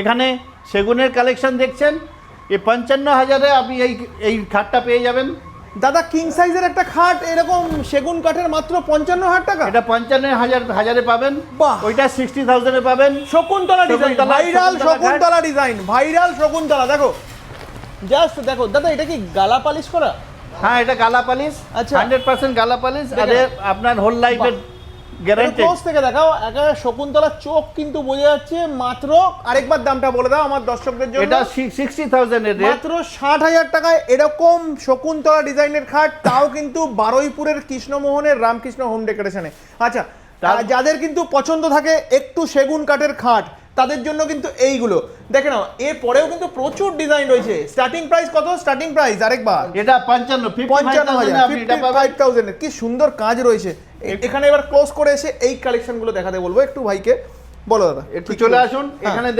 এখানে সেগুনের কালেকশন দেখছেন? এই পঞ্চান্ন হাজারে আপনি এই এই খাটটা পেয়ে যাবেন। দাদা কিং সাইজের একটা খাট এরকম সেগুন কাঠের মাত্র পঞ্চান্ন হাজার টাকা? এটা পঞ্চান্ন হাজার হাজারে পাবেন। ওইটা সিক্সটি থাউজেন্ডে পাবেন। Shakuntala design viral Shakuntala Shakuntala design viral Shakuntala দেখো। জাস্ট দেখো দাদা এটা কি গালা পালিশ করা? হ্যাঁ এটা গালা পালিশ। আচ্ছা। হান্ড্রেড পার্সেন্ট গালা পালিশ। আর আপনার হোল লাইফের গ্যারান্টি ক্লোজ থেকে দেখাও একেবারে শকুন্তলার চোখ কিন্তু বোঝা যাচ্ছে মাত্র আরেকবার দামটা বলে দাও আমার দর্শকদের জন্য। এটা সিক্সটি থাউজেন্ডের মাত্র ষাট হাজার টাকায় এরকম শকুন্তলা ডিজাইনের খাট তাও কিন্তু বারুইপুরের কৃষ্ণমোহনের রামকৃষ্ণ হোম ডেকোরেশনে। আচ্ছা যাদের কিন্তু পছন্দ থাকে একটু সেগুন কাঠের খাট তাদের জন্য কিন্তু এইগুলো। দেখে নাও এর পরেও কিন্তু প্রচুর ডিজাইন রয়েছে। স্টার্টিং প্রাইস কত? স্টার্টিং প্রাইস আরেকবার। এটা পঞ্চান্ন পঞ্চান্ন হাজার কি সুন্দর কাজ রয়েছে। এখানে এবার ক্লোজ করে এসে এই কালেকশনগুলো দেখাতে বলব একটু ভাইকে বলো দাদা একটু চলে আসুন হ্যাঁ। এখানে